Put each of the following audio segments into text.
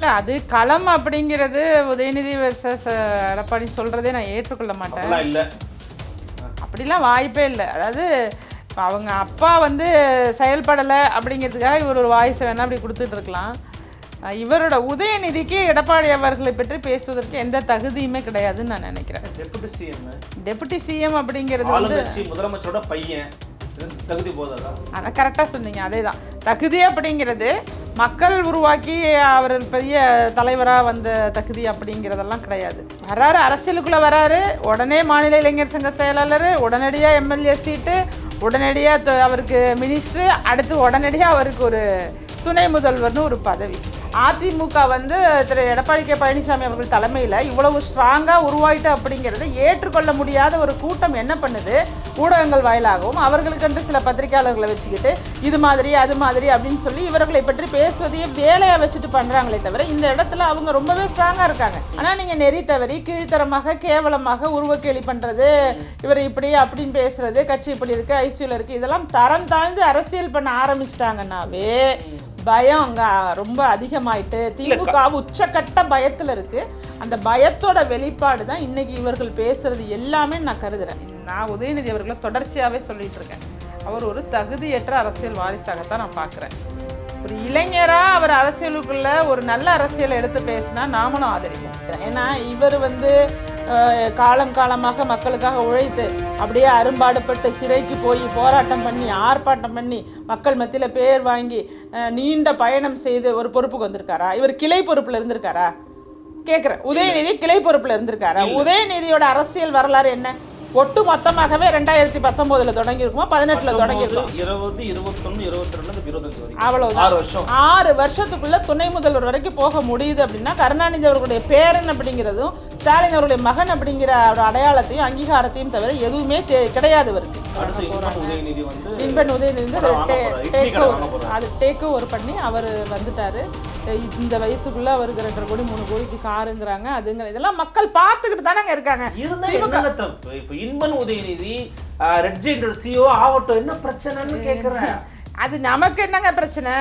இல்லை அது களம் அப்படிங்கிறது உதயநிதி versus எடப்பாடி சொல்கிறதே நான் ஏற்றுக்கொள்ள மாட்டேன். இல்லை. அப்படிலாம் வாய்ப்பே இல்லை. அதாவது அவங்க அப்பா வந்து செயல்படலை அப்படிங்கிறதுக்காக இவர் ஒரு வாய்ஸ் வேணால் அப்படி கொடுத்துட்டு இருக்கலாம். இவரோட உதயநிதிக்கு எடப்பாடி அவர்களை பற்றி பேசுவதற்கு எந்த தகுதியுமே கிடையாதுன்னு நான் நினைக்கிறேன். டெபுட்டி சிஎம் டெபுட்டி சிஎம் அப்படிங்கிறது வந்து முதலமைச்சரோட பையன். தகுதி போதாதா? ஆனால் கரெக்டாக சொன்னீங்க அதே தான் தகுதி அப்படிங்கிறது மக்கள் உருவாக்கி அவர் பெரிய தலைவராக வந்த தகுதி அப்படிங்கிறதெல்லாம் கிடையாது. வராரு அரசியலுக்குள்ளே வராரு உடனே மாநில இளைஞர் சங்க செயலாளர் உடனடியாக எம்எல்ஏ சீட்டு உடனடியாக அவருக்கு மினிஸ்டர் அடுத்து உடனடியாக அவருக்கு ஒரு துணை முதல்வர்னு ஒரு பதவி. அதிமுக வந்து திரு எடப்பாடி கே பழனிசாமி அவர்கள் தலைமையில் இவ்வளவு ஸ்ட்ராங்காக உருவாயிட்டு அப்படிங்கிறது ஏற்றுக்கொள்ள முடியாத ஒரு கூட்டம் என்ன பண்ணுது? ஊடகங்கள் வாயிலாகவும் அவர்களுக்கென்று சில பத்திரிகையாளர்களை வச்சுக்கிட்டு இது மாதிரி அது மாதிரி அப்படின்னு சொல்லி இவர்களை பற்றி பேசுவதையே வேலையாக வச்சுட்டு பண்ணுறாங்களே தவிர இந்த இடத்துல அவங்க ரொம்பவே ஸ்ட்ராங்காக இருக்காங்க. ஆனால் நீங்கள் நெறி தவறி கீழ்த்தரமாக கேவலமாக உருவக்கேலி பண்ணுறது இவர் இப்படி அப்படின்னு பேசுறது கட்சி இப்படி இருக்குது ஐசியூவில் இருக்குது இதெல்லாம் தரம் தாழ்ந்து அரசியல் பண்ண ஆரம்பிச்சிட்டாங்கன்னாவே பயம் அங்கே ரொம்ப அதிகமாயிட்டு திமுக உச்சக்கட்ட பயத்தில் இருக்கு. அந்த பயத்தோட வெளிப்பாடு தான் இன்னைக்கு இவர்கள் பேசுறது எல்லாமே நான் கருதுறேன். நான் உதயநிதி அவர்களை தொடர்ச்சியாகவே சொல்லிட்டு இருக்கேன். அவர் ஒரு தகுதியற்ற அரசியல் வாரிசாகத்தான் நான் பார்க்குறேன். ஒரு இளைஞராக அவர் அரசியலுக்குள்ள ஒரு நல்ல அரசியலை எடுத்து பேசினா நாமளும் ஆதரிப்போம். ஏன்னா இவர் வந்து காலம் காலமாக மக்களுக்காக உழைத்து அப்படியே அரும்பாடுபட்டு சிறைக்கு போய் போராட்டம் பண்ணி ஆர்ப்பாட்டம் பண்ணி மக்கள் மத்தியில் பேர் வாங்கி நீண்ட பயணம் செய்து ஒரு பொறுப்புக்கு வந்திருக்காரா? இவர் கிளை பொறுப்பில் இருந்திருக்காரா? கேட்குறேன் உதயநிதி கிளை பொறுப்பில் இருந்திருக்காரா? உதயநிதியோட அரசியல் வரலாறு என்ன? ஒட்டு மொத்தமாகவே ரெண்டாயிரத்தி பத்தொம்போதில் தொடங்கியிருக்குமா? பதினெட்டில் தொடங்கியிருக்கும்? இருபது இருபத்தொன்னு இருபத்தி ரெண்டு இருபத்தஞ்சு வரைக்கும். அவ்வளவுதான். ஆறு வருஷம். ஆறு வருஷத்துக்குள்ள துணை முதல்வர் வரைக்கும் போக முடியுது அப்படின்னா கருணாநிதி அவர்களுடைய பேரன் அப்படிங்கிறதும் ஸ்டாலின் அவருடைய மகன் அப்படிங்கிற ஒரு அடையாளத்தையும் அங்கீகாரத்தையும் தவிர எதுவுமே கிடையாது இவருக்கு. இன்பன் உதயநிதி வந்து. அது டேக் ஓவர் பண்ணி அவர் வந்துட்டாரு. இந்த வயசுக்குள்ள அவருக்கு ரெண்டரை கோடி மூணு கோடிக்கு காருங்கிறாங்க. அதுங்கிற இதெல்லாம் மக்கள் பார்த்துக்கிட்டு தானங்க இருக்காங்க. Inban Udhayanidhi red giant CEO ஆகட்டும். என்ன பிரச்சனைன்னு கேட்குறேன் அது நமக்கு என்னங்க பிரச்சனை?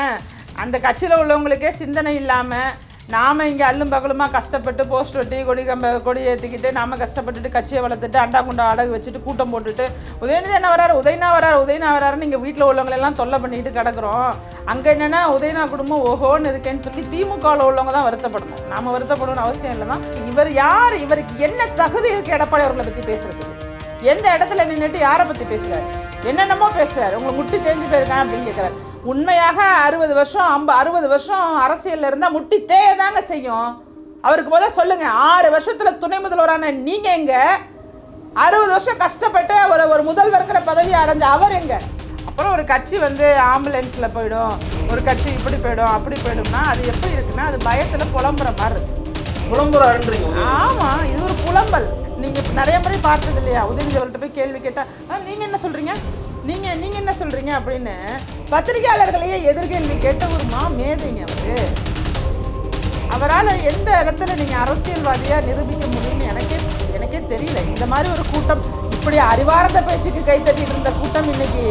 அந்த கட்சியில் உள்ளவங்களுக்கே சிந்தனை இல்லாமல் நாம் இங்கே அல்லும் பகலுமா கஷ்டப்பட்டு போஸ்ட் ஒட்டி கொடி கம்ப கொடி ஏற்றிக்கிட்டு நாம் கஷ்டப்பட்டுட்டு கட்சியை வளர்த்துட்டு அண்டா குண்டா அடகு வச்சுட்டு கூட்டம் போட்டுட்டு உதயநிதி என்ன வராரு உதயனா வராரு உதயனா வராருன்னு இங்கே வீட்டில் உள்ளவங்களெல்லாம் தொல்லை பண்ணிட்டு கிடக்குறோம். அங்கே என்னென்னா உதயனா குடும்பம் ஓஹோன்னு இருக்கேன்னு சொல்லி திமுகவில் உள்ளவங்க தான் வருத்தப்படணும். நாம் வருத்தப்படணும்னு அவசியம் இல்லை தான் இவர் யார்? இவருக்கு என்ன தகுதி இருக்குது எடப்பாடி அவர்களை பற்றி பேசுறதுக்கு? எந்த இடத்துல நின்றுட்டு யாரை பற்றி பேசுறாரு? என்னென்னமோ பேசுறாரு. உங்களை முட்டி தேஞ்சு போயிருக்கான் அப்படின்னு கேட்குறாரு உண்மையாக அறுபது வருஷம் ஐம்ப அறுபது வருஷம் அரசியல்ல இருந்தால் முட்டி தேய தாங்க செய்யும். அவருக்கு முதல்ல சொல்லுங்க. ஆறு வருஷத்துல துணை முதல்வரான நீங்க எங்க? அறுபது வருஷம் கஷ்டப்பட்டு ஒரு ஒரு முதல்வருங்கிற பதவி அடைஞ்ச அவர் எங்க? அப்புறம் ஒரு கட்சி வந்து ஆம்புலன்ஸில் போயிடும். ஒரு கட்சி இப்படி போயிடும் அப்படி போயிடும்னா அது எப்படி இருக்குன்னா அது பயத்தில் புலம்புற மாதிரி இருக்கு. புலம்புறாருன்றீங்க. உதயநிதி. ஆமா இது ஒரு புலம்பல். நீங்கள் இப்போ நிறைய முறை பார்த்தது இல்லையா? உதயநிதி போய் கேள்வி கேட்டால் "ஆ, நீங்கள் என்ன சொல்கிறீங்க நீங்கள் நீங்கள் என்ன சொல்கிறீங்க அப்படின்னு பத்திரிகையாளர்களையே எதிர்கேள்வி கேட்ட ஒரு மா மேதைங்க அவரு. அவரால் எந்த இடத்துல நீங்கள் அரசியல்வாதியாக நிரூபிக்க முடியும்னு எனக்கே எனக்கே தெரியல. இந்த மாதிரி ஒரு கூட்டம் இப்படி அறிவார்ந்த பேச்சுக்கு கைத்தட்டிட்டு இருந்த கூட்டம் இன்னைக்கு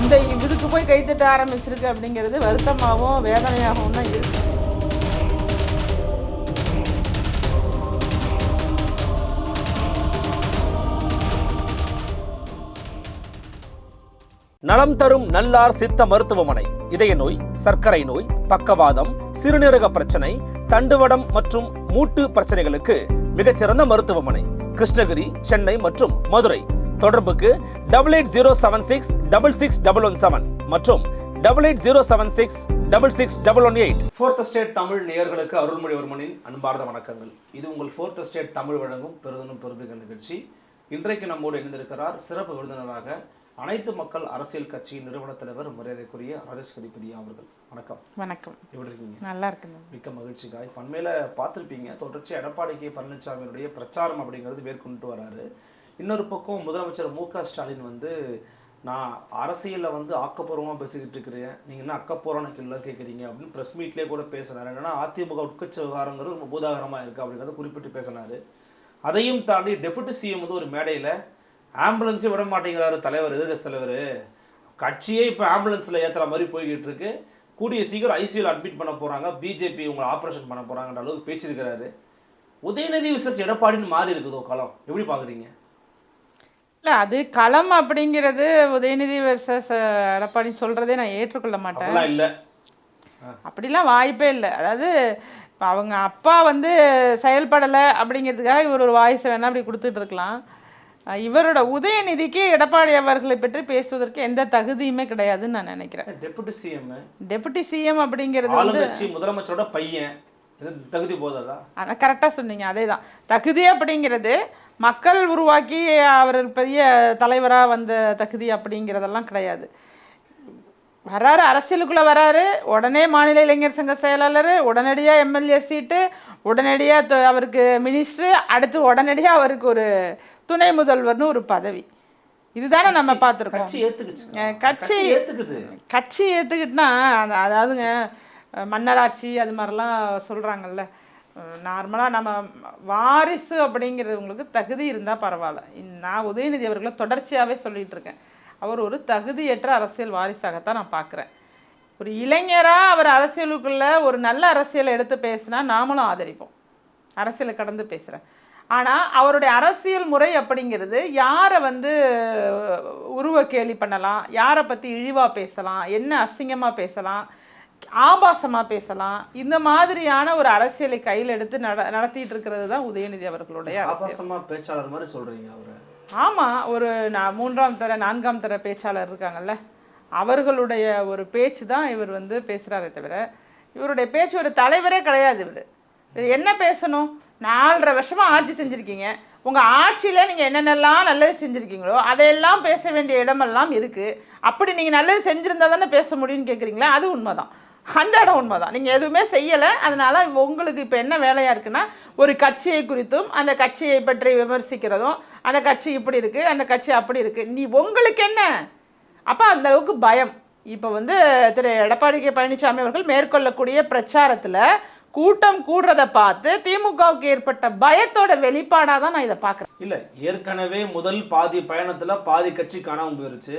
இந்த இதுக்கு போய் கைத்தட்ட ஆரம்பிச்சிருக்கு அப்படிங்கிறது வருத்தமாகவும் வேதனையாகவும் தான் இருக்குது நலம் தரும் நல்லார் சித்த மருத்துவமனை. இதய நோய் சர்க்கரை நோய் பக்கவாதம் சிறுநீரக பிரச்சனை தண்டுவடம் மற்றும் மூட்டு பிரச்சனைகளுக்கு மிகச்சிறந்த மருத்துவமனை. கிருஷ்ணகிரி சென்னை மற்றும் மதுரை. தொடர்புக்கு double eight zero seven six double six double one seven மற்றும் double eight zero seven six double six double one eight fourth estate Tamil நேயர்களுக்கு அருள்மொழிவர்மனின் அன்பார்ந்த வணக்கங்கள். இது உங்கள் ஃபோர்த் ஸ்டேட் தமிழ் வழங்கும் பெருதனும் பெருதுகள் நிகழ்ச்சி. இன்றைக்கு நம்மோடு இணைந்திருக்கிறார் சிறப்பு விருந்தினராக அனைத்து மக்கள் அரசியல் கட்சியின் நிறுவன தலைவர் மரியாதைக்குரிய ராஜேஷ் கதிபதி அவர்கள். வணக்கம். வணக்கம். எப்படி இருக்கீங்க? நல்லா இருக்குங்க. மிக்க மகிழ்ச்சிக்கா இப்போ அண்மையில் பார்த்துருப்பீங்க. தொடர்ச்சி எடப்பாடி கே. பழனிசாமியினுடைய பிரச்சாரம் அப்படிங்கிறது மேற்கொண்டு வராரு. இன்னொரு பக்கம் முதலமைச்சர் மு க ஸ்டாலின் வந்து நான் அரசியலில் வந்து ஆக்கப்பூர்வமாக பேசிக்கிட்டு இருக்கிறேன். நீங்கள் என்ன அக்கப்பூர்வமான கேள்வி கேட்குறீங்க அப்படின்னு ப்ரெஸ் மீட்லேயே கூட பேசினார் என்னன்னா அதிமுக உட்கட்சி விவகாரங்கிறது ரொம்ப பூதாகரமாக இருக்குது அப்படிங்கிறத குறிப்பிட்டு பேசினார் அதையும் தாண்டி டெபுட்டி சிஎம் வந்து ஒரு மேடையில் ஆம்புலன்ஸே விட மாட்டேங்கிறாரு தலைவர் எதிர்கட்சி தலைவர். கட்சியே இப்போ ஆம்புலன்ஸில் ஏற்றுற மாதிரி போய்கிட்டு இருக்கு. கூடிய சீக்கிரம் ஐசியூவில் அட்மிட் பண்ண போகிறாங்க பிஜேபி உங்களை ஆப்ரேஷன் பண்ண போகிறாங்கன்ற அளவுக்கு பேசியிருக்கிறாரு. உதயநிதி விசஸ் எடப்பாடின்னு மாறி இருக்குதோ களம்? எப்படி பார்க்குறீங்க இல்லை அது களம் அப்படிங்கிறது உதயநிதி வர்சஸ் எடப்பாடி சொல்கிறதே நான் ஏற்றுக்கொள்ள மாட்டேன். இல்லை. அப்படிலாம் வாய்ப்பே இல்லை. அதாவது அவங்க அப்பா வந்து செயல்படலை அப்படிங்கிறதுக்காக இவர் ஒரு வாய்ஸ் வேணா அப்படி கொடுத்துட்டு இருக்கலாம். இவரோட உதயநிதிக்கு எடப்பாடி அவர்களை பற்றி பேசுவதற்கு எந்த தகுதியுமே கிடையாதுன்னு நான் நினைக்கிறேன். டெபுட்டி சிஎம் டெபுட்டி சிஎம் அப்படிங்கிறது வந்து முதலமைச்சரோட பையன். தகுதி போதாதா? ஆனால் கரெக்டாக சொன்னீங்க அதே தான் தகுதி அப்படிங்கிறது மக்கள் உருவாக்கி அவர் பெரிய தலைவராக வந்த தகுதி அப்படிங்கிறதெல்லாம் கிடையாது. வராரு அரசியலுக்குள்ளே வராரு உடனே மாநில இளைஞர் சங்க செயலாளர் உடனடியாக எம்எல்ஏ சீட்டு உடனடியாக அவருக்கு மினிஸ்டர் அடுத்து உடனடியாக அவருக்கு ஒரு துணை முதல்வர்னு ஒரு பதவி. இதுதானே நம்ம பார்த்துருக்கோம். கட்சி அஹ் கட்சி ஏத்துக்குது. கட்சி ஏற்றுக்கிட்டுனா அது அதாவதுங்க மன்னராட்சி அது மாதிரிலாம் சொல்கிறாங்கல்ல நார்மலாக நம்ம வாரிசு அப்படிங்கிறவங்களுக்கு தகுதி இருந்தால் பரவாயில்ல. நான் உதயநிதி அவர்களை தொடர்ச்சியாகவே சொல்லிட்டு இருக்கேன். அவர் ஒரு தகுதியற்ற அரசியல் வாரிசாகத்தான் நான் பார்க்குறேன். ஒரு இளைஞராக அவர் அரசியலுக்குள்ள ஒரு நல்ல அரசியலை எடுத்து பேசினா நாமளும் ஆதரிப்போம். அரசியலை கடந்து பேசுகிறேன் ஆனால் அவருடைய அரசியல் முறை அப்படிங்கிறது யாரை வந்து உருவ கேலி பண்ணலாம் யாரை பற்றி இழிவாக பேசலாம் என்ன அசிங்கமாக பேசலாம் ஆபாசமாக பேசலாம் இந்த மாதிரியான ஒரு அரசியலை கையில் எடுத்து நட நடத்திட்டு இருக்கிறது தான் உதயநிதி அவர்களுடைய அரசியல். ஆபாசமா பேச்சாளர் மாதிரி சொல்றீங்க அவரை. ஆமாம் ஒரு நான் மூன்றாம் தர நான்காம் தர பேச்சாளர் இருக்காங்கல்ல அவர்களுடைய ஒரு பேச்சு தான் இவர் வந்து பேசுகிறாரே தவிர இவருடைய பேச்சு ஒரு தலைவரே கிடையாது இவர் என்ன பேசணும்? நாலரை வருஷமாக ஆட்சி செஞ்சுருக்கீங்க. உங்கள் ஆட்சியில் நீங்கள் என்னென்னலாம் நல்லது செஞ்சுருக்கீங்களோ அதையெல்லாம் பேச வேண்டிய இடமெல்லாம் இருக்குது அப்படி நீங்கள் நல்லது செஞ்சுருந்தா தானே பேச முடியும்னு கேட்குறீங்களா அது உண்மை தான் அந்த இடம் உண்மை தான் நீங்கள் எதுவுமே செய்யலை. அதனால் உங்களுக்கு இப்போ என்ன வேலையாக இருக்குன்னா ஒரு கட்சியை குறித்தும் அந்த கட்சியை பற்றி விமர்சிக்கிறதும் அந்த கட்சி இப்படி இருக்குது அந்த கட்சி அப்படி இருக்குது நீ உங்களுக்கு என்ன? அப்போ அந்த அளவுக்கு பயம். இப்போ வந்து திரு எடப்பாடி கே பழனிசாமி அவர்கள் மேற்கொள்ளக்கூடிய பிரச்சாரத்தில் கூட்டம் கூடுறதை பார்த்து திமுகவுக்கு ஏற்பட்ட பயத்தோட வெளிப்பாடாக தான் நான் இதை பார்க்குறேன். இல்ல ஏற்கனவே முதல் பாதி பயணத்துல பாதி கட்சி காணாம போயிருச்சு.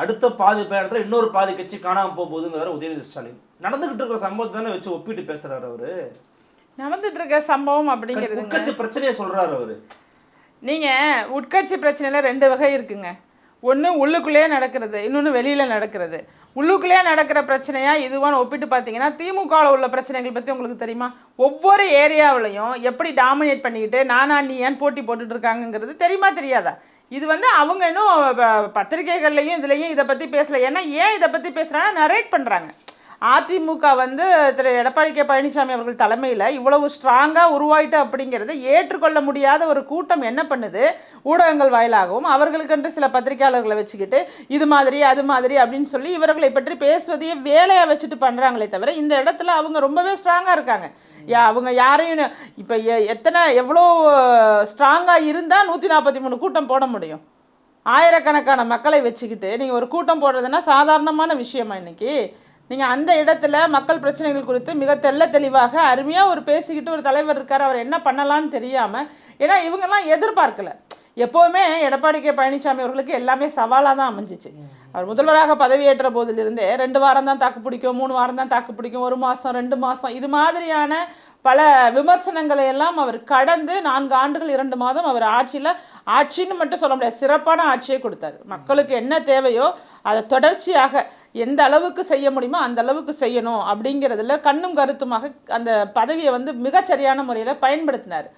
அடுத்த பாதி பயணத்துல இன்னொரு பாதி கட்சி காணாம போக போகுதுங்கிறாரு உதயநிதி ஸ்டாலின். நடந்துகிட்டு இருக்கிற சம்பவத்தை தானே வச்சு ஒப்பிட்டு பேசுறாரு அவரு. நடந்துட்டு இருக்க சம்பவம் அப்படிங்கிறதுங்க. உட்கட்சி பிரச்சனையை சொல்றாரு அவரு. நீங்கள் உட்கட்சி பிரச்சனையில் ரெண்டு வகை இருக்குங்க. ஒன்று உள்ளுக்குள்ளேயே நடக்கிறது இன்னொன்று வெளியில் நடக்கிறது. உள்ளுக்குள்ளேயே நடக்கிற பிரச்சனையாக இதுவான்னு ஒப்பிட்டு பார்த்தீங்கன்னா திமுகவில் உள்ள பிரச்சனைகள் பற்றி உங்களுக்கு தெரியுமா? ஒவ்வொரு ஏரியாவிலையும் எப்படி டாமினேட் பண்ணிக்கிட்டு நானா நீ ஏன் போட்டி போட்டுட்டு இருக்காங்கங்கிறது தெரியுமா தெரியாதா? இது வந்து அவங்க இன்னும் ப- பத்திரிகைகள்லையும் இதுலேயும் இதை பற்றி பேசலை. ஏன்னா ஏன் இதை பற்றி பேசுகிறாங்கன்னா நரேட் பண்ணுறாங்க அதிமுக வந்து திரு எடப்பாடி கே பழனிசாமி அவர்கள் தலைமையில் இவ்வளவு ஸ்ட்ராங்காக உருவாயிட்டு அப்படிங்கிறது ஏற்றுக்கொள்ள முடியாத ஒரு கூட்டம் என்ன பண்ணுது? ஊடகங்கள் வாயிலாகவும் அவர்களுக்கென்று சில பத்திரிகையாளர்களை வச்சுக்கிட்டு இது மாதிரி அது மாதிரி அப்படின்னு சொல்லி இவர்களை பற்றி பேசுவதையே வேலையாக வச்சுட்டு பண்ணுறாங்களே தவிர இந்த இடத்துல அவங்க ரொம்பவே ஸ்ட்ராங்காக இருக்காங்க. யா அவங்க யாரையும் இப்போ எத்தனை எவ்வளோ ஸ்ட்ராங்காக இருந்தால் நூற்றி நாற்பத்தி மூணு கூட்டம் போட முடியும்? ஆயிரக்கணக்கான மக்களை வச்சுக்கிட்டு நீங்கள் ஒரு கூட்டம் போடுறதுன்னா சாதாரணமான விஷயமா இன்னைக்கு? நீங்கள் அந்த இடத்துல மக்கள் பிரச்சனைகள் குறித்து மிக தெல்ல தெளிவாக அருமையாக ஒரு பேசிக்கிட்டு ஒரு தலைவர் இருக்கார். அவர் என்ன பண்ணலான்னு தெரியாமல் ஏன்னா இவங்கெல்லாம் எதிர்பார்க்கல. எப்போவுமே எடப்பாடி கே பழனிசாமி அவர்களுக்கு எல்லாமே சவாலாக தான் அமைஞ்சிச்சு. அவர் முதல்வராக பதவியேற்ற போதிலிருந்தே ரெண்டு வாரம் தான் தாக்கு பிடிக்கும் மூணு வாரம் தான் தாக்கு பிடிக்கும் ஒரு மாதம் ரெண்டு மாதம் இது மாதிரியான பல விமர்சனங்களை எல்லாம் அவர் கடந்து நான்கு ஆண்டுகள் இரண்டு மாதம் அவர் ஆட்சியில் ஆட்சின்னு மட்டும் சொல்ல முடியாது சிறப்பான ஆட்சியை கொடுத்தாரு. மக்களுக்கு என்ன தேவையோ அதை தொடர்ச்சியாக எந்த அளவுக்கு செய்ய முடியுமோ அந்த அளவுக்கு செய்யணும் அப்படிங்கிறதுல கண்ணும் கருத்துமாக அந்த பதவியை வந்து மிகச்சரியான முறையில் பயன்படுத்தினார்.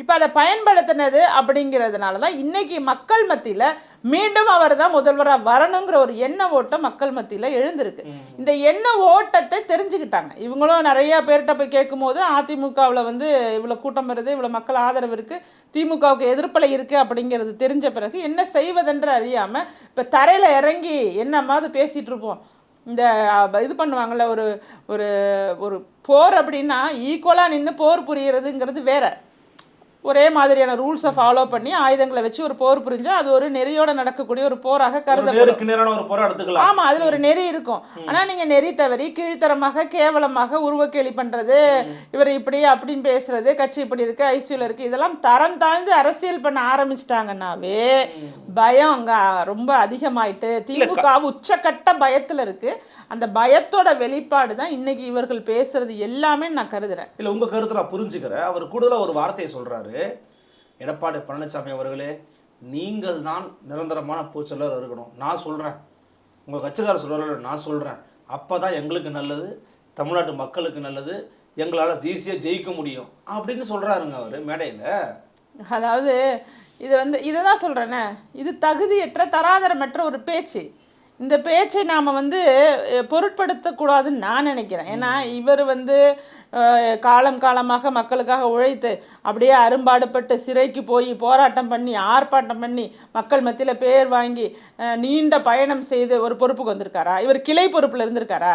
இப்போ அதை பயன்படுத்தினது அப்படிங்கிறதுனால தான் இன்னைக்கு மக்கள் மத்தியில் மீண்டும் அவர் தான் முதல்வராக வரணுங்கிற ஒரு எண்ண ஓட்டம் மக்கள் மத்தியில் எழுந்திருக்கு. இந்த எண்ண ஓட்டத்தை தெரிஞ்சுக்கிட்டாங்க. இவங்களும் நிறைய பேர்கிட்ட போய் கேட்கும்போது அதிமுகவில் வந்து இவ்வளோ கூட்டம் வருது இவ்வளோ மக்கள் ஆதரவு இருக்குது திமுகவுக்கு எதிர்ப்பலை இருக்குது அப்படிங்கிறது தெரிஞ்ச பிறகு என்ன செய்வதென்று அறியாமல் இப்போ தரையில் இறங்கி என்னமாவது பேசிகிட்டு இருப்போம். இந்த இது பண்ணுவாங்கள்ல ஒரு ஒரு ஒரு போர் அப்படின்னா ஈக்குவலாக நின்று போர் புரியறதுங்கிறது வேற. ஒரே மாதிரியான ரூல்ஸை ஃபாலோ பண்ணி ஆயுதங்களை வச்சு ஒரு போர் புரிஞ்சா அது ஒரு நெறியோட நடக்கக்கூடிய ஒரு போராக கருதப்படும். ஒரு எடுத்துக்கலாம் ஆமா அதுல ஒரு நெறி இருக்கும். ஆனா நீங்க நெறி தவறி கீழ்த்தரமாக கேவலமாக உருவக்கேலி பண்றது இவர் இப்படி அப்படின்னு பேசுறது கட்சி இப்படி இருக்கு ஐசியூல இருக்கு இதெல்லாம் தரம் தாழ்ந்து அரசியல் பண்ண ஆரம்பிச்சிட்டாங்கன்னாவே பயம் அங்க ரொம்ப அதிகமாயிட்டு திமுக உச்சக்கட்ட பயத்துல இருக்கு. அந்த பயத்தோட வெளிப்பாடு தான் இன்னைக்கு இவர்கள் பேசுறது எல்லாமே நான் கருதுறேன். இல்ல உங்க கருத்தை நான் புரிஞ்சுக்கிறேன். அவர் கூடுதலா ஒரு வார்த்தையை சொல்றாரு. எடப்பாடி பழனிசாமி அவர்களே நீங்கள் தான் நிரந்தரமான பூச்சொல்லர் இருக்கணும். நான் சொல்றேன். உங்க கட்சிக்காரர் சொல்றாரு நான் சொல்றேன். அப்பதான் எங்களுக்கு நல்லது தமிழ்நாட்டு மக்களுக்கு நல்லது எங்களால ஈஸியா ஜெயிக்க முடியும் அப்படின்னு சொல்றாருங்க அவரு மேடையில. அதாவது இது வந்து இதை தான் சொல்கிறேனே இது தகுதியற்ற தராதரமற்ற ஒரு பேச்சு. இந்த பேச்சை நாம் வந்து பொருட்படுத்தக்கூடாதுன்னு நான் நினைக்கிறேன். ஏன்னா இவர் வந்து காலம் காலமாக மக்களுக்காக உழைத்து அப்படியே அரும்பாடுபட்டு சிறைக்கு போய் போராட்டம் பண்ணி ஆர்ப்பாட்டம் பண்ணி மக்கள் மத்தியில் பேர் வாங்கி நீண்ட பயணம் செய்து ஒரு பொறுப்புக்கு வந்திருக்காரா? இவர் கிளை பொறுப்பில் இருந்திருக்காரா?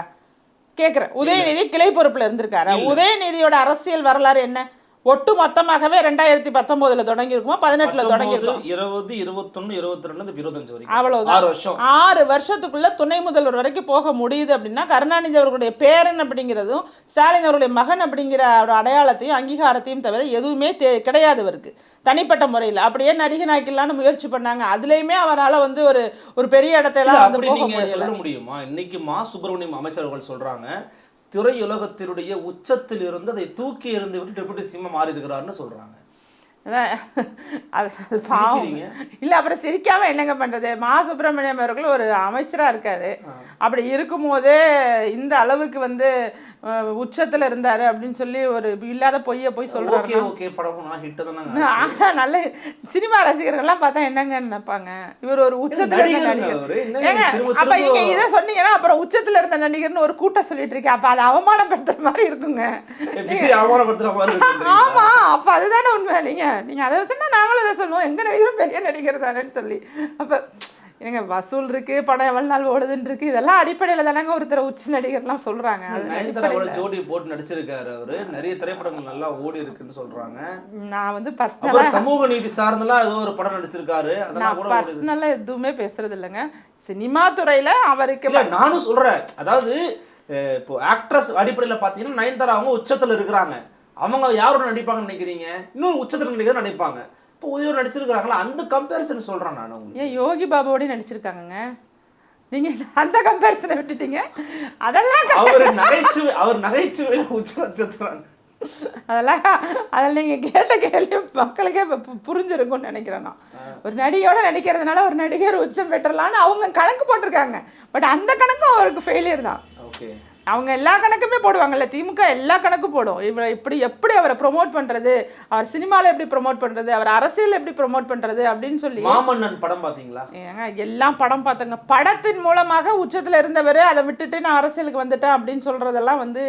கேட்குறேன் உதயநிதி கிளை பொறுப்பில் இருந்திருக்காரா? உதயநிதியோட அரசியல் வரலாறு என்ன? ஒட்டு மொத்தமாகவே ரெண்டாயிரத்தி பத்தொம்போதுல தொடங்கி இருக்குமா பதினெட்டுல தொடங்கி இருக்கும் இருபது இருபத்தொன்னு இருபத்தி ரெண்டு இருபத்தஞ்சு வரைக்கும். அவ்வளவுதான். ஆறு வருஷம். ஆறு வருஷத்துக்குள்ள துணை முதல்வர் வரைக்கும் போக முடியுது அப்படின்னா கருணாநிதி அவர்களுடைய பேரன் அப்படிங்கிறதும் ஸ்டாலின் அவருடைய மகன் அப்படிங்கிற அடையாளத்தையும் அங்கீகாரத்தையும் தவிர எதுவுமே கிடையாது அவருக்கு. தனிப்பட்ட முறையில். அப்படியே நடிகனாக்கலான்னு முயற்சி பண்ணாங்க? அதுலேயுமே அவரால் வந்து ஒரு ஒரு பெரிய இடத்தையெல்லாம் வந்து போக முடியல. முடியுமா? இன்னைக்கு மா. சுப்பிரமணியம் அமைச்சர் அவர்கள் சொல்றாங்க திரையுலகத்தினுடைய உச்சத்தில் இருந்து அதை தூக்கி எறிந்து விட்டு டெபுட்டி சிம்ம மாறி இருக்கிறாருன்னு சிரிக்கிறீங்க. இல்லை அப்புறம் சிரிக்காம என்னங்க பண்றது? மா சுப்பிரமணியம் அவர்கள் ஒரு அமைச்சரா இருக்காரு. அப்படி இருக்கும்போதே இந்த அளவுக்கு வந்து உச்சத்துல இருந்தாரு அப்படின்னு சொல்லி ஒரு இல்லாத பொய்ய போய் சொல்றாரு ஓகே படம் நல்ல சினிமா ரசிகர்கள்லாம் பார்த்தா என்னங்க நினைப்பாங்க. இவர் ஒரு உச்சத்துல இருந்த நடிகர் ஏங்க அப்ப நீங்க இதை சொன்னீங்கன்னா அப்புறம் உச்சத்துல இருந்த நடிகர்னு ஒரு கூட்டம் சொல்லிட்டு இருக்கேன். அப்ப அதை அவமானப்படுத்துற மாதிரி இருக்குங்க? ஆமா அப்ப அதுதானே உண்மை. நீங்க நீங்க அதை சொன்னா நாங்களும் அதை சொல்லுவோம். எங்க நடிகரும் பெரிய நடிகர் தானேன்னு சொல்லி. அப்ப என்னங்க வசூல் இருக்கு படம் எவ்வளவு நாள் ஓடுதுன்னு இருக்கு இதெல்லாம் அடிப்படையில தானங்க ஒருத்தர் உச்ச நடிகர்லாம் சொல்றாங்க. ஜோடி போட்டு நடிச்சிருக்காரு அவரு. நிறைய திரைப்படங்கள் நல்லா ஓடி இருக்குன்னு சொல்றாங்க. நான் வந்து பர்சனலா சமூக நீதி சார்ந்தெல்லாம் ஏதோ ஒரு படம் நடிச்சிருக்காரு. நான். பர்சனலா எதுவுமே பேசுறது இல்லைங்க. சினிமா துறையில அவருக்கு நானும் சொல்றேன். அதாவது இப்போ ஆக்ட்ரஸ் அடிப்படையில பாத்தீங்கன்னா நயன்தாரா அவங்க உச்சத்துல இருக்கிறாங்க. அவங்க யாரோட நடிப்பாங்கன்னு நினைக்கிறீங்க? இன்னொரு உச்சத்துல நடிகர் நடிப்பாங்க. இப்போ உதயோட நடிச்சிருக்காங்களா அந்த கம்பேரிசன் சொல்றேன் நான் உங்களுக்கு. ஏன் யோகி பாபாவோடய நடிச்சிருக்காங்கங்க? நீங்க அந்த கம்பேரிசனை விட்டுட்டீங்க. அதெல்லாம் அவர் நகைச்சுவை அவர் நகைச்சுவையில உச்ச நட்சத்திரம் அதெல்லாம் அதில் நீங்க கேட்ட கேள்வி மக்களுக்கே புரிஞ்சிருக்கும்னு நினைக்கிறேன் நான். ஒரு நடிகையோட நடிக்கிறதுனால ஒரு நடிகர் உச்சம் பெற்றலான்னு அவங்க கணக்கு போட்டிருக்காங்க. பட் அந்த கணக்கும் அவருக்கு ஃபெயிலியர் தான். ஓகே அவங்க எல்லா கணக்குமே போடுவாங்கல்ல திமுக எல்லா கணக்கும் போடும். இவரை இப்படி எப்படி அவரை ப்ரோமோட் பண்றது? அவர் சினிமாவில் எப்படி ப்ரோமோட் பண்றது? அவர் அரசியல் எப்படி ப்ரோமோட் பண்றது அப்படின்னு சொல்லி மாமன்னன் படம் பாத்தீங்களா ஏங்க எல்லாம் படம் பார்த்தங்க. படத்தின் மூலமாக உச்சத்தில் இருந்தவர் அதை விட்டுட்டு நான் அரசியலுக்கு வந்துட்டேன் அப்படின்னு சொல்றதெல்லாம் வந்து